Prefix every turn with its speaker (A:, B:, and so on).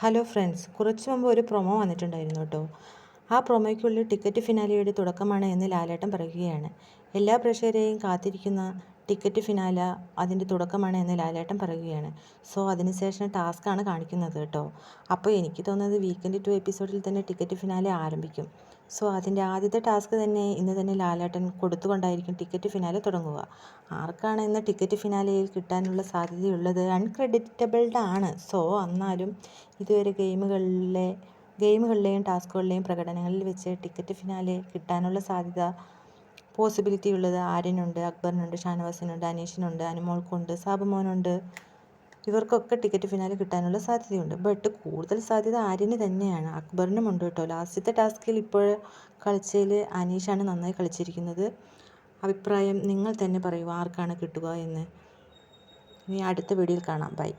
A: Hello friends കുറച്ച് മുമ്പ് ഒരു പ്രൊമോ വന്നിട്ടുണ്ടായിരുന്നു കേട്ടോ. ആ പ്രൊമോയ്ക്കുള്ളിൽ ടിക്കറ്റ് ഫിനാലയുടെ തുടക്കമാണ് എന്ന് ലാലേട്ടൻ പറയുകയാണ്. എല്ലാ പ്രേക്ഷകരെയും കാത്തിരിക്കുന്ന ടിക്കറ്റ് ഫിനാല അതിന്റെ തുടക്കമാണ് എന്ന് ലാലേട്ടൻ പറയുകയാണ്. സോ അതിനുശേഷം ടാസ്ക്കാണ് കാണിക്കുന്നത് കേട്ടോ. അപ്പോൾ എനിക്ക് തോന്നുന്നത് വീക്കെൻഡ് ടു എപ്പിസോഡിൽ തന്നെ ടിക്കറ്റ് ഫിനാലെ ആരംഭിക്കും. സോ അതിന്റെ ആദ്യത്തെ ടാസ്ക് തന്നെ ഇന്ന് തന്നെ ലാലേട്ടൻ കൊടുത്തുകൊണ്ടായിരിക്കും ടിക്കറ്റ് ഫിനാലെ തുടങ്ങുക. ആർക്കാണ് ഇന്ന് ടിക്കറ്റ് ഫിനാലയിൽ കിട്ടാനുള്ള സാധ്യതയുള്ളത്? അൺക്രെഡിറ്റബിൾഡ് ആണ് സോ എന്നാലും ഇതുവരെ ഗെയിമുകളിലെ ഗെയിമുകളിലെയും ടാസ്കുകളിലെയും പ്രകടനങ്ങളിൽ വെച്ച് ടിക്കറ്റ് ഫിനാലെ കിട്ടാനുള്ള സാധ്യത പോസിബിലിറ്റി ഉള്ളത് ആര്യനുണ്ട് അക്ബറിനുണ്ട് ഷാനവാസിനുണ്ട് അനീഷിനുണ്ട് അനുമോൾക്കുണ്ട് സാബുമോനുണ്ട്. ഇവർക്കൊക്കെ ടിക്കറ്റ് ഫിനാലെ കിട്ടാനുള്ള സാധ്യതയുണ്ട്. ബട്ട് കൂടുതൽ സാധ്യത ആര്യന് തന്നെയാണ്. അക്ബറിനും ഉണ്ട് കേട്ടോ. ലാസ്റ്റത്തെ ടാസ്കിൽ ഇപ്പോൾ കളിച്ചതിൽ അനീഷാണ് നന്നായി കളിച്ചിരിക്കുന്നത്. അഭിപ്രായം നിങ്ങൾ തന്നെ പറയൂ. ആർക്കാണ് കിട്ടുക എന്ന്. ഇനി അടുത്ത വീഡിയോയിൽ കാണാം. ബൈ